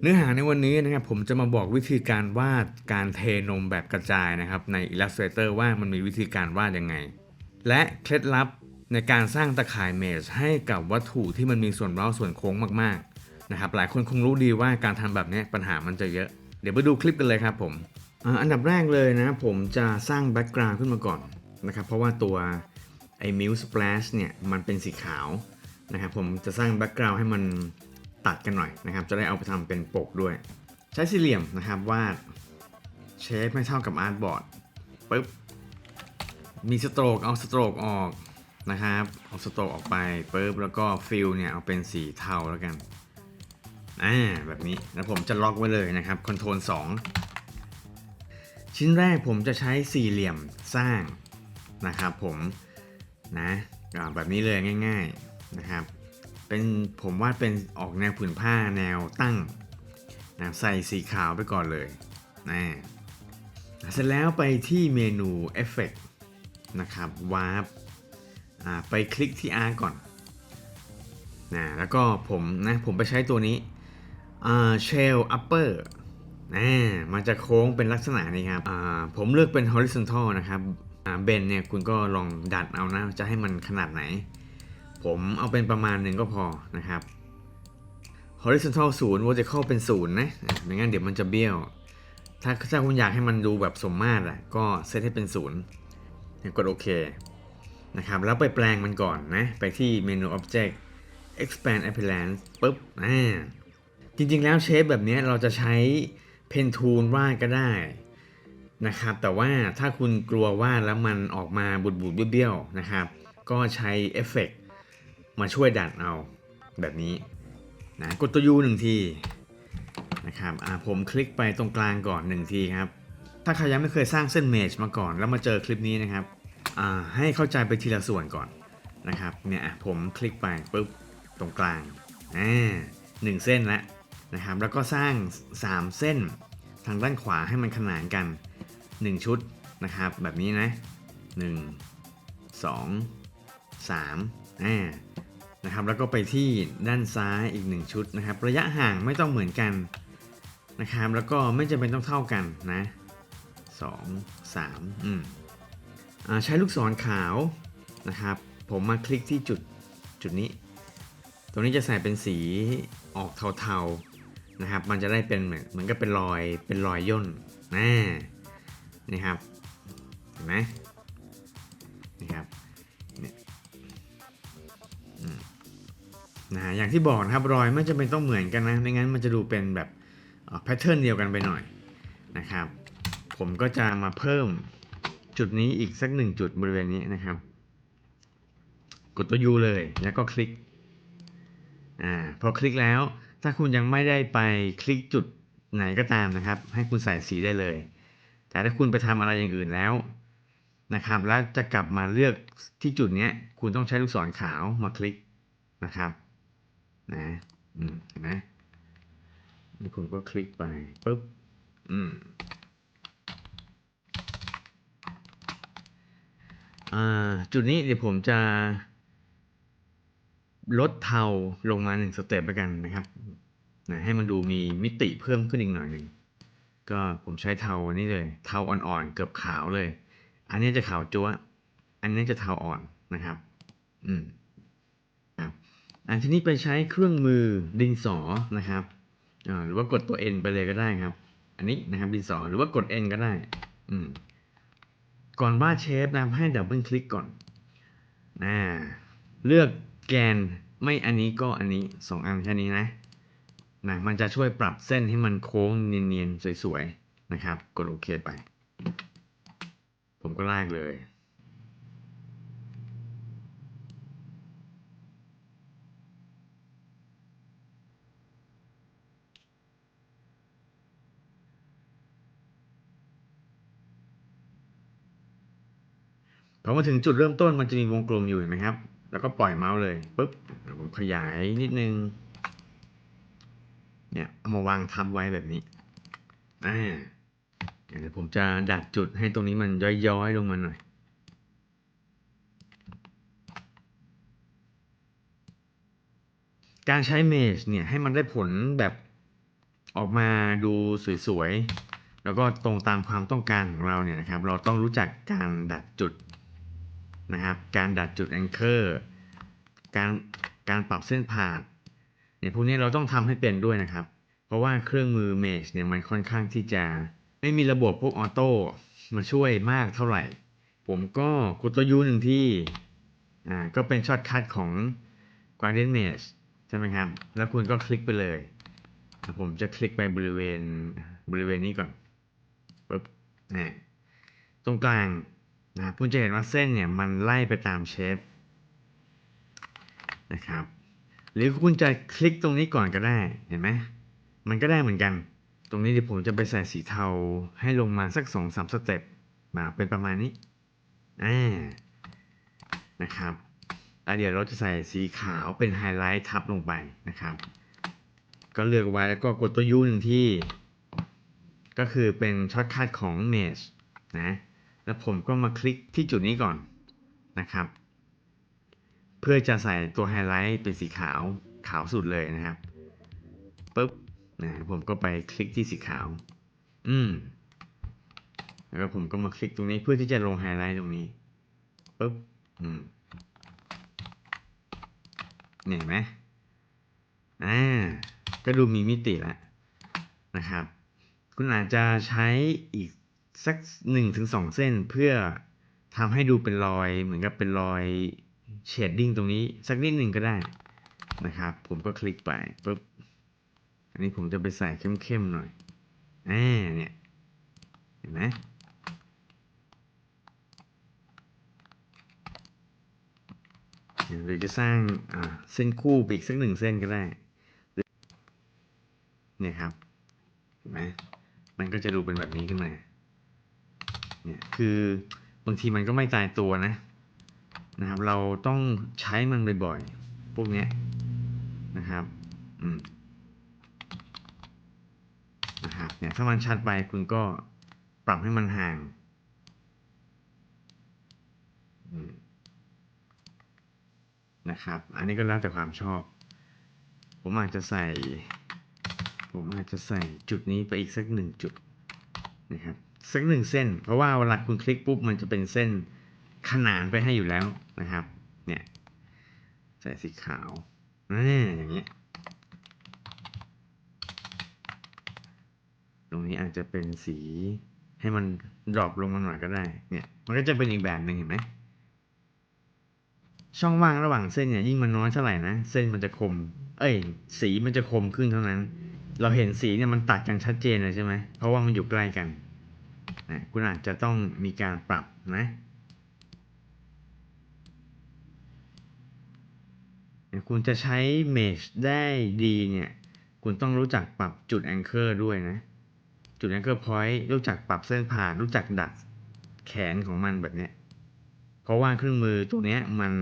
เนื้อหาในวันนี้นะครับผมจะมาบอกวิธีการวาดการเทนมแบบกระจายนะครับใน Illustrator ว่ามันมีวิธีการวาดยังไง และเคล็ดลับในการสร้างตะข่ายเมชให้กับวัตถุที่มันมีส่วนเว้าส่วนโค้งมากๆนะครับหลายคนคงรู้ดีว่าการทำแบบนี้ปัญหามันจะเยอะ เดี๋ยวไปดูคลิปกันเลยครับผมอันดับแรกเลยนะผมจะสร้างแบ็กกราวด์ขึ้นมาก่อนนะครับเพราะว่าตัวไอ้มิวสเปลชเนี่ยมันเป็นสีขาว นะครับผมจะสร้างแบ็กกราวด์ให้มันตัดกันหน่อยนะครับ จะได้เอาไปทำเป็นปกด้วย ใช้สี่เหลี่ยมนะครับวาดเชฟไม่เท่ากับอาร์ตบอร์ดปึ๊บมีสโตรกเอาสโตรกออกนะครับเอาสโตรกออกไปปึ๊บแล้วก็ฟิลเนี่ยเอาเป็นสีเทาแล้วกันอ่าแบบนี้แล้วผมจะล็อกไว้เลยนะครับคอนโทรล2 ชิ้นแรกผมจะใช้สี่เหลี่ยมสร้างนะครับผมนะแบบนี้เลยง่าย ๆ นะครับ เป็นผมวาดเป็นออกแนวผืนผ้าแนวตั้งนะใส่สีขาวไปก่อนเลยนะเสร็จแล้วไปที่เมนูเอฟเฟกนะครับวาร์ปไปคลิกที่ R ก่อนนะแล้วก็ผมนะผมไปใช้ตัวนี้เชลอัปเปอร์นะมันจะโค้งเป็นลักษณะนี้ครับผมเลือกเป็น horizontal นะครับเบนเนี่ยคุณก็ลองดัดเอานะจะให้มันขนาดไหน ผมเอาเป็นประมาณหนึ่งก็พอนะครับ horizontal 0 vertical เป็น 0 นะไม่งั้นเดี๋ยวมันจะเบี้ยว ถ้าถ้าคุณอยากให้มันดูแบบสมมาตรอะก็เซตให้เป็น 0กดโอเคนะครับแล้วไปแปลงมันก่อนนะ ไปที่เมนู object expand appearance ปุ๊บอ่าจริงๆแล้วเชฟแบบนี้เราจะใช้เพนทูลวาดก็ได้นะครับ แต่ว่าถ้าคุณกลัววาดแล้วมันออกมาบูดๆเบี้ยวๆนะครับ ก็ใช้เอฟเฟก มาช่วยดัดเอาแบบนี้นะกดตัว U หนึ่งทีนะครับอ่าผมคลิกไปตรงกลางก่อนหนึ่งทีครับถ้าใครยังไม่เคยสร้างเส้นเมจมาก่อน แล้วมาเจอคลิปนี้นะครับอ่าให้เข้าใจไปทีละส่วนก่อนนะครับเนี่ยผมคลิกไปปุ๊บตรงกลางอ่าหนึ่งเส้นแล้วนะครับแล้วก็สร้าง 3 เส้นทางด้านขวาให้มันขนานกัน 1 ชุดนะครับแบบนี้นะ 1 2 3อ่า นะครับแล้วก็ไปที่ด้านซ้ายอีก 1 ชุดนะครับ ระยะห่างไม่ต้องเหมือนกันนะครับแล้วก็ไม่จำเป็นต้องเท่ากันนะ2 3อืมอ่าใช้ลูกศรขาวนะครับ ผมมาคลิกที่จุดจุดนี้ ตรงนี้จะใส่เป็นสีออกเทาๆนะครับ มันจะได้เป็นเหมือนเหมือนกับเป็นรอยเป็นรอยย่นนะนี่ครับเห็นไหมนี่ครับเนี่ย นะอย่างที่บอกนะครับรอยไม่จำเป็นต้องเหมือนกันนะไม่งั้นมันจะดูเป็นแบบแพทเทิร์นเดียวกันไปหน่อยนะครับ ผมก็จะมาเพิ่มจุดนี้อีกสักหนึ่งจุดบริเวณนี้นะครับ กดตัว U เลยแล้วก็คลิกอ่าพอคลิกแล้วถ้าคุณยังไม่ได้ไปคลิกจุดไหนก็ตามนะครับ ให้คุณใส่สีได้เลย แต่ถ้าคุณไปทำอะไรอย่างอื่นแล้วนะครับ แล้วจะกลับมาเลือกที่จุดนี้คุณต้องใช้ลูกศรขาวมาคลิกนะครับ นะอืมเห็นไหมนี่คุณก็คลิกไปปุ๊บอืมอ่าจุดนี้เดี๋ยวผมจะ ลดเทาลงมาหนึ่งสเต็ปไปกันนะครับนะให้มันดูมีมิติเพิ่มขึ้นอีกหน่อยหนึ่งก็ผมใช้เทาอันนี้เลย เทาอ่อนๆเกือบขาวเลย อันนี้จะขาวจั๊วอันนี้จะเทาอ่อนนะครับ อืม อันที่นี้ไปใช้เครื่องมือดินสอนะครับอ่าหรือว่ากดตัว N ไปเลยก็ได้ครับ อันนี้นะครับดินสอหรือว่ากด N ก็ได้อืมก่อนวาดเชฟนะครับให้ดับเบิลคลิกก่อนอ่าเลือกแกนไม่อันนี้ก็อันนี้สองอันแค่นี้นะนะมันจะช่วยปรับเส้นให้มันโค้งเนียนๆ สวยๆ นะครับ กดโอเคไป ผมก็ลากเลย พอมาถึงจุดเริ่มต้นมันจะมีวงกลมอยู่เห็นไหมครับ แล้วก็ปล่อยเมาส์เลยปุ๊บผมขยายนิดนึง เนี่ยเอามาวางทับไว้แบบนี้อ่าเดี๋ยวผมจะดัดจุดให้ตรงนี้มันย้อยๆลงมาหน่อย การใช้เมชเนี่ยให้มันได้ผลแบบออกมาดูสวยๆ แล้วก็ตรงตามความต้องการของเราเนี่ยนะครับ เราต้องรู้จักการดัดจุด นะครับ การดัดจุดแองเกอร์ การการปรับเส้นผ่านเนี่ยพวกนี้เราต้องทำให้เป็นด้วยนะครับ เพราะว่าเครื่องมือเมชเนี่ยมันค่อนข้างที่จะไม่มีระบบพวกออโต้มาช่วยมากเท่าไหร่ ผมก็กดตัวยูหนึ่งที่อ่าก็เป็นช็อตคัทของ Guardian Mesh ใช่ไหมครับ แล้วคุณก็คลิกไปเลย ผมจะคลิกไปบริเวณบริเวณนี้ก่อนปึ๊บนี่ตรงกลาง นะคุณจะเห็นว่าเส้นเนี่ยมันไล่ไปตามเชฟนะครับ หรือคุณจะคลิกตรงนี้ก่อนก็ได้เห็นไหมมันก็ได้เหมือนกัน ตรงนี้เดี๋ยวผมจะไปใส่สีเทาให้ลงมาสักสองสามสเต็ปมาเป็นประมาณนี้อ่านะครับแล้วเดี๋ยวเราจะใส่สีขาวเป็นไฮไลท์ทับลงไปนะครับ ก็เลือกไว้แล้วก็กดตัวยูหนึ่งที่ ก็คือเป็นช็อตคัทของ Mesh นะ แล้วผมก็มาคลิกที่จุดนี้ก่อนนะครับ เพื่อจะใส่ตัวไฮไลท์เป็นสีขาวขาวสุดเลยนะครับปุ๊บนะผมก็ไปคลิกที่สีขาว อืมแล้วผมก็มาคลิกตรงนี้เพื่อที่จะลงไฮไลท์ตรงนี้ปุ๊บอืมเนี่ยเห็นไหมอ่าก็ดูมีมิติแล้วนะครับ คุณอาจจะใช้อีก สักหนึ่งถึงสองเส้นเพื่อทำให้ดูเป็นรอยเหมือนกับเป็นรอยเชดดิ้งตรงนี้สักนิดหนึ่งก็ได้นะครับ ผมก็คลิกไปปุ๊บอันนี้ผมจะไปใส่เข้มๆหน่อยอ่าเนี่ยเห็นไหมหรือจะสร้างเส้นคู่ไปอีกสักหนึ่งเส้นก็ได้เนี่ยครับเห็นไหมมันก็จะดูเป็นแบบนี้ขึ้นมา เนี่ยคือบางทีมันก็ไม่ตายตัวนะนะครับเราต้องใช้มันบ่อยๆ พวกนี้นะครับอืมนะครับเนี่ยถ้ามันชัดไปคุณก็ปรับให้มันห่างนะครับ อันนี้ก็แล้วแต่ความชอบ ผมอาจจะใส่ ผมอาจจะใส่จุดนี้ไปอีกสักหนึ่งจุดนะครับ สักหนึ่งเส้น เพราะว่าเวลาคุณคลิกปุ๊บมันจะเป็นเส้นขนานไปให้อยู่แล้วนะครับ เนี่ยใส่สีขาวอ่อย่างเงี้ยตรงนี้อาจจะเป็นสีให้มันดรอปลงมาหน่อยก็ได้ เนี่ย มันก็จะเป็นอีกแบบหนึ่งเห็นไหม ช่องว่างระหว่างเส้นเนี่ยยิ่งมันน้อยเท่าไหร่นะ เส้นมันจะคม เอ้ย สีมันจะคมขึ้นเท่านั้น เราเห็นสีเนี่ยมันตัดกันชัดเจนเลยใช่ไหม เพราะว่ามันอยู่ใกล้กัน นะคุณอาจจะต้องมีการปรับนะคุณจะใช้เมชได้ดีเนี่ย คุณต้องรู้จักปรับจุดแองเกอร์ด้วยนะ จุดแองเกอร์พอยต์รู้จักปรับเส้นผ่าน รู้จักดัดแขนของมันแบบเนี้ย เพราะว่าเครื่องมือตัวเนี้ยมัน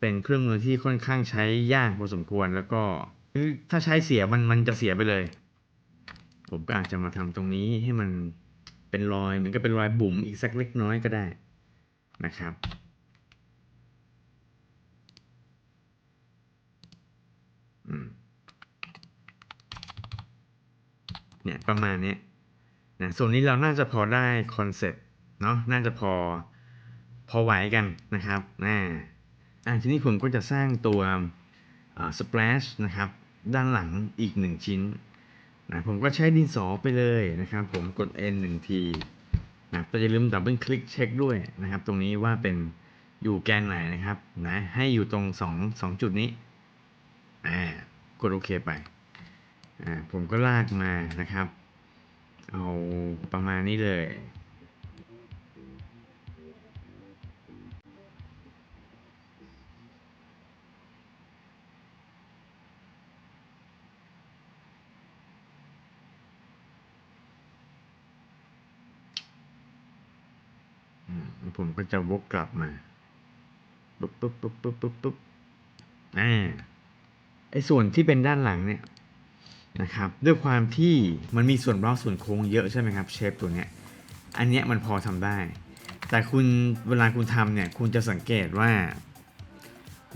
เป็นเครื่องมือที่ค่อนข้างใช้ยากพอสมควรแล้วก็ถ้าใช้เสียมันมันจะเสียไปเลย ผมก็อาจจะมาทำตรงนี้ให้มัน เป็นรอยเหมันก็เป็นรอยบุ๋มอีกสักเล็กน้อยก็ได้นะครับ เนี่ยประมาณนี้นะส่วนนี้เราน่าจะพอได้คอนเซ็ปต์เนาะน่าจะพอพอไหวกันนะครับอ่าอ่าทีนี้ผมก็จะสร้างตัวสเปลชนะครับ ด้านหลังอีกหนึ่งชิ้น นะผมก็ใช้ดินสอไปเลยนะครับ ผมกด N หนึ่งทีนะแต่อย่าลืมดับเบิลคลิกเช็คด้วยนะครับ ตรงนี้ว่าเป็นอยู่แกนไหนนะครับนะให้อยู่ตรงสองสองจุดนี้อ่ากดโอเคไปอ่าผมก็ลากมานะครับ เอาประมาณนี้เลย ผมก็จะวกกลับมาปุ๊บปุ๊บปุ๊บปุ๊บปุ๊บปุ๊บอ่าไอ้ส่วนที่เป็นด้านหลังเนี่ยนะครับด้วยความที่มันมีส่วนเบ้าส่วนโค้งเยอะใช่ไหมครับเชฟตัวเนี้ยอันเนี้ยมันพอทำได้ แต่คุณเวลาคุณทำเนี่ยคุณจะสังเกตว่า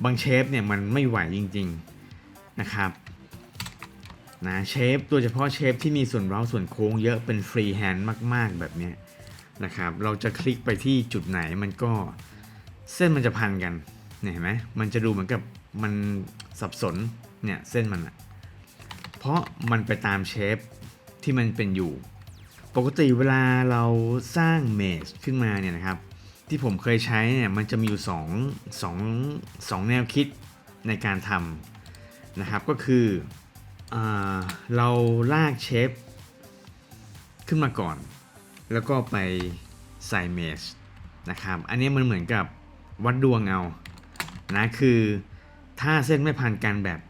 บางเชฟเนี่ยมันไม่ไหวจริง ๆนะครับนะเชฟโดยเฉพาะเชฟที่มีส่วนเว้าส่วนโค้งเยอะเป็นฟรีแฮนด์มาก ๆ แบบเนี้ย นะครับ เราจะคลิกไปที่จุดไหนมันก็เส้นมันจะพันกันเห็นไหมมันจะดูเหมือนกับมันสับสนเนี่ยเส้นมันอะเพราะมันไปตามเชฟที่มันเป็นอยู่ ปกติเวลาเราสร้างเมจขึ้นมาเนี่ยนะครับ ที่ผมเคยใช้เนี่ยมันจะมีอยู่2 2 2แนวคิดในการทำนะครับ ก็คืออเราลากเชฟขึ้นมาก่อน แล้วก็ไปใส่เมจนะครับ อันนี้มันเหมือนกับวัดดวงเอานะคือถ้าเส้นไม่พันกันแบบ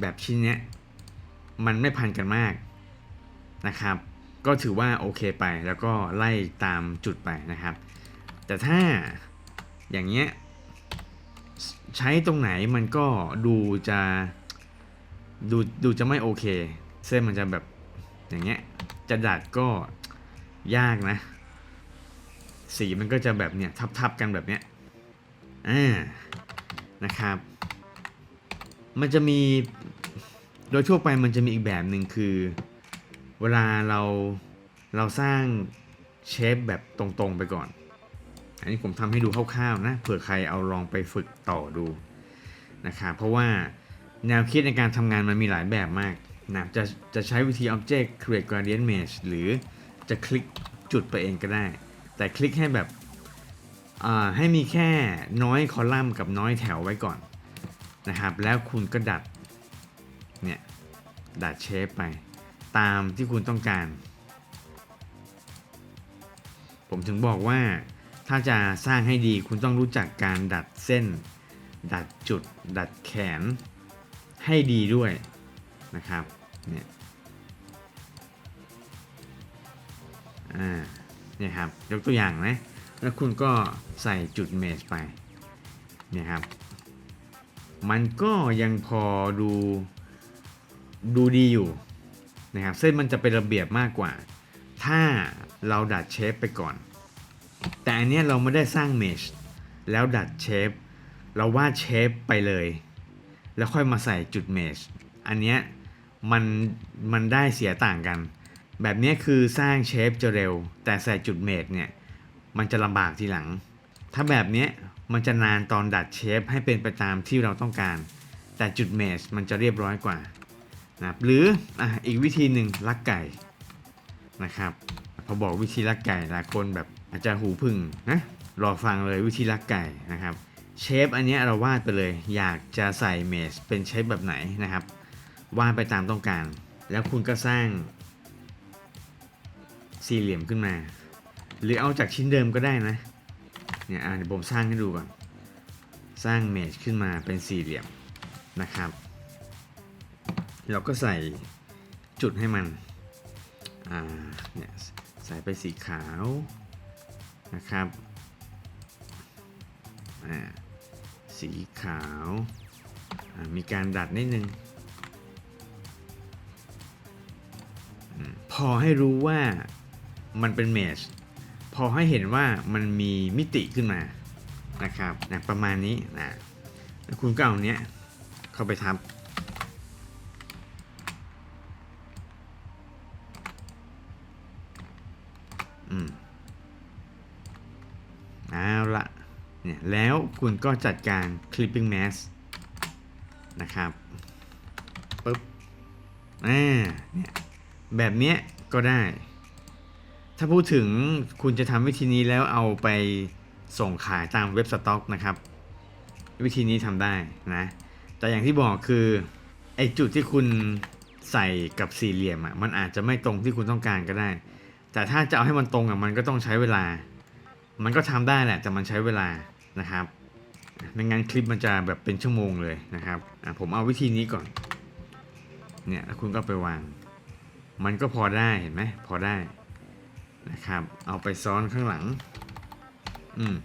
แบบชิ้นเนี้ยมันไม่พันกันมากนะครับ ก็ถือว่าโอเคไปแล้วก็ไล่ตามจุดไปนะครับ แต่ถ้าอย่างเงี้ยใช้ตรงไหนมันก็ดูจะดูดูจะไม่โอเค เส้นมันจะแบบอย่างเงี้ยจะดัดก็ ยากนะ สีมันก็จะแบบเนี้ยทับๆกันแบบเนี้ยอ่านะครับ มันจะมีโดยทั่วไปมันจะมีอีกแบบหนึ่งคือ เวลาเราเราสร้างเชฟแบบตรงๆไปก่อน อันนี้ผมทำให้ดูคร่าวๆนะเผื่อใครเอาลองไปฝึกต่อดูนะครับเพราะว่าแนวคิดในการทำงานมันมีหลายแบบมากนะจะจะใช้วิธี Object Create Gradient Mesh หรือ จะคลิกจุดไปเองก็ได้ แต่คลิกให้แบบอ่าให้มีแค่น้อยคอลัมน์กับน้อยแถวไว้ก่อนนะครับ แล้วคุณก็ดัดเนี่ยดัดเชฟไป ตามที่คุณต้องการ ผมถึงบอกว่าถ้าจะสร้างให้ดีคุณต้องรู้จักการดัดเส้น ดัดจุด ดัดแขนให้ดีด้วยนะครับเนี่ย อ่าเนี่ยครับยกตัวอย่างนะแล้วคุณก็ใส่จุดเมจไปเนี่ยครับมันก็ยังพอดูดูดีอยู่นะครับเส้นมันจะเป็นระเบียบมากกว่า ถ้าเราดัดเชฟไปก่อน แต่อันเนี้ยเราไม่ได้สร้างเมชแล้วดัดเชฟเราวาดเชฟไปเลย แล้วค่อยมาใส่จุดเมชอันเนี้ยมันมันได้เสียต่างกัน แบบนี้คือสร้างเชฟจะเร็ว แต่ใส่จุดเมชเนี่ย มันจะลำบากทีหลัง ถ้าแบบนี้มันจะนานตอนดัดเชฟให้เป็นไปตามที่เราต้องการ แต่จุดเมชมันจะเรียบร้อยกว่านะหรืออะอีกวิธีหนึ่งลักไก่นะครับพอบอกวิธีลักไก่หลายคนแบบอาจจะหูพึ่งนะรอฟังเลยวิธีลักไก่นะครับเชฟอันนี้เราวาดไปเลย อยากจะใส่เมชเป็นเชฟแบบไหนนะครับวาดไปตามต้องการ แล้วคุณก็สร้าง สี่เหลี่ยมขึ้นมา หรือเอาจากชิ้นเดิมก็ได้นะเนี่ยอะเดี๋ยวผมสร้างให้ดูก่อนสร้างเมชขึ้นมาเป็นสี่เหลี่ยมนะครับ เราก็ใส่จุดให้มันอ่าเนี่ยใส่ไปสีขาวนะครับอ่าสีขาวมีการดัดนิดนึงพอให้รู้ว่า มันเป็นเมชพอให้เห็นว่ามันมีมิติขึ้นมานะครับนะประมาณนี้นะแล้วคุณก็เอาเนี้ยเข้าไปทับอืมเอาละเนี่ยแล้วคุณก็จัดการ clipping mask นะครับปึ๊บอ่าเนี่ยแบบเนี้ยก็ได้ ถ้าพูดถึงคุณจะทำวิธีนี้แล้วเอาไปส่งขายตามเว็บสต็อกนะครับ วิธีนี้ทำได้นะ แต่อย่างที่บอกคือไอจุดที่คุณใส่กับสี่เหลี่ยมอะมันอาจจะไม่ตรงที่คุณต้องการก็ได้ แต่ถ้าจะเอาให้มันตรงอะมันก็ต้องใช้เวลา มันก็ทำได้แหละแต่มันใช้เวลานะครับไม่งั้นคลิปมันจะแบบเป็นชั่วโมงเลยนะครับผมเอาวิธีนี้ก่อน เนี่ยแล้วคุณก็ไปวาง มันก็พอได้เห็นไหมพอได้ นะครับ เอาไปซ้อนข้างหลัง อืม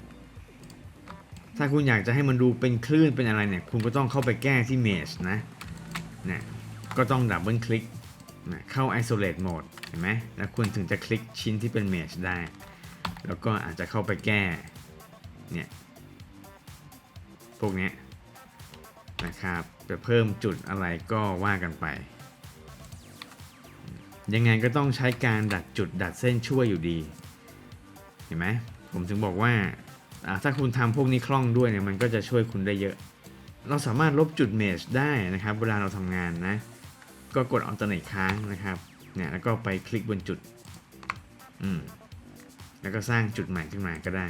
ถ้าคุณอยากจะให้มันดูเป็นคลื่นเป็นอะไรเนี่ย คุณก็ต้องเข้าไปแก้ที่เมชนะเนี่ยก็ต้องดับเบิลคลิกนะเข้า isolate mode เห็นไหมแล้วคุณถึงจะคลิกชิ้นที่เป็นเมชได้ แล้วก็อาจจะเข้าไปแก้ เนี่ย พวกนี้นะครับจะเพิ่มจุดอะไรก็ว่ากันไป ยังไงก็ต้องใช้การดัดจุดดัดเส้นช่วยอยู่ดี เห็นไหมผมถึงบอกว่าถ้าคุณทำพวกนี้คล่องด้วยเนี่ยมันก็จะช่วยคุณได้เยอะ เราสามารถลบจุดเมชได้นะครับ เวลาเราทำงานนะ ก็กด alternate ค้างนะครับเนี่ยแล้วก็ไปคลิกบนจุดอืมแล้วก็สร้างจุดใหม่ขึ้นมาก็ได้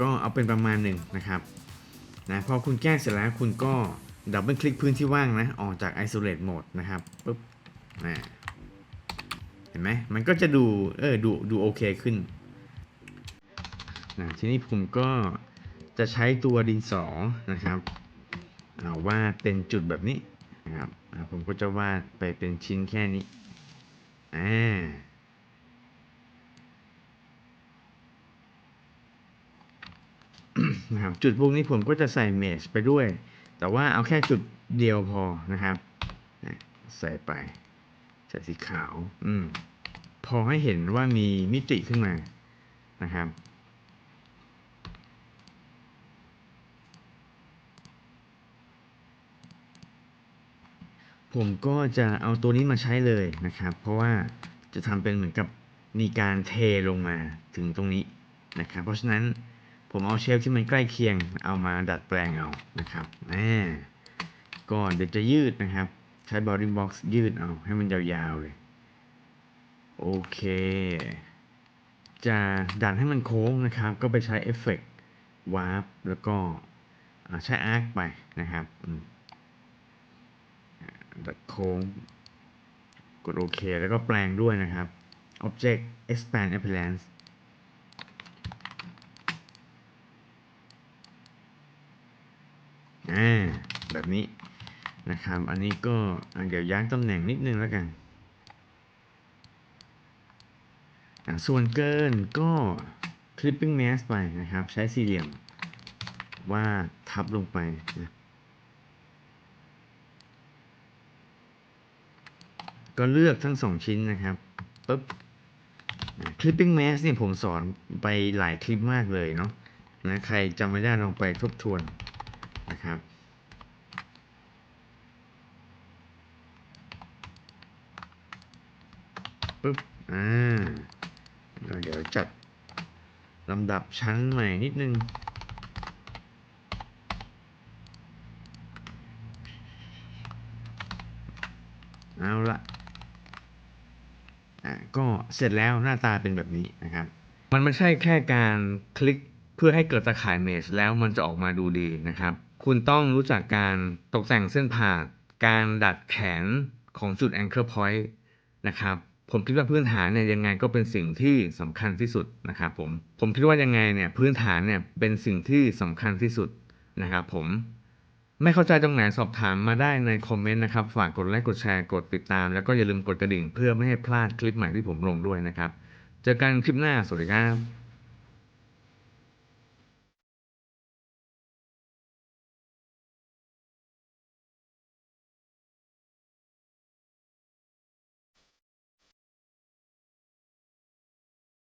ก็เอาเป็นประมาณหนึ่งนะครับนะพอคุณแก้เสร็จแล้วคุณก็ ดับเบิลคลิกพื้นที่ว่างนะ ออกจาก isolate mode นะครับปุ๊บนะเห็นไหมมันก็จะดู เออ ดู ดูโอเคขึ้นนะทีนี้ผมก็จะใช้ตัวดินสอนะครับเอาวาดเป็นจุดแบบนี้นะครับผมก็จะวาดไปเป็นชิ้นแค่นี้อ่านะครับจุดพวกนี้ผมก็จะใส่เมชไปด้วย แต่ว่าเอาแค่จุดเดียวพอนะครับ ใส่ไปใส่สีขาว อืม พอให้เห็นว่ามีมิติขึ้นมานะครับผมก็จะเอาตัวนี้มาใช้เลยนะครับ เพราะว่าจะทำเป็นเหมือนกับมีการเทลงมาถึงตรงนี้นะครับ เพราะฉะนั้น ผมเอาเชฟที่มันใกล้เคียงเอามาดัดแปลงเอานะครับอ่ก่อนเดี๋ยวจะยืดนะครับ ใช้ body box ยืดเอาให้มันยาวๆเลย โอเค จะดัดให้มันโค้งนะครับ ก็ไปใช้เอฟเฟกต์วาร์ปแล้วก็ใช้อาร์คไปนะครับดัดโค้ง กดโอเค แล้วก็แปลงด้วยนะครับ Object Expand Appearance อ่าแบบนี้นะครับ อันนี้ก็เดี๋ยวย้ายตำแหน่งนิดนึงแล้วกัน ส่วนเกินก็ Clipping Mask ไปนะครับ ใช้สี่เหลี่ยมว่าทับลงไปนะก็เลือกทั้งสองชิ้นนะครับปุ๊บ clipping mask เนี่ยผมสอนไปหลายคลิปมากเลยเนาะนะใครจำไม่ได้ลองไปทบทวน นะครับปุ๊บ อ่า เดี๋ยวจัดลำดับชั้นใหม่นิดนึงเอาละอะก็เสร็จแล้วหน้าตาเป็นแบบนี้นะครับ มันไม่ใช่แค่การคลิกเพื่อให้เกิดตะข่ายเมชแล้วมันจะออกมาดูดีนะครับ คุณต้องรู้จักการตกแต่งเส้นผ่าการดัดแขนของจุด anchor point นะครับผมคิดว่าพื้นฐานเนี่ยยังไงก็เป็นสิ่งที่สำคัญที่สุดนะครับผมผมคิดว่ายังไงเนี่ยพื้นฐานเนี่ยเป็นสิ่งที่สำคัญที่สุดนะครับผมไม่เข้าใจตรงไหนสอบถามมาได้ในคอมเมนต์นะครับฝากกดไลค์กดแชร์กดติดตาม แล้วก็อย่าลืมกดกระดิ่งเพื่อไม่ให้พลาดคลิปใหม่ที่ผมลงด้วยนะครับ เจอกันคลิปหน้าสวัสดีครับ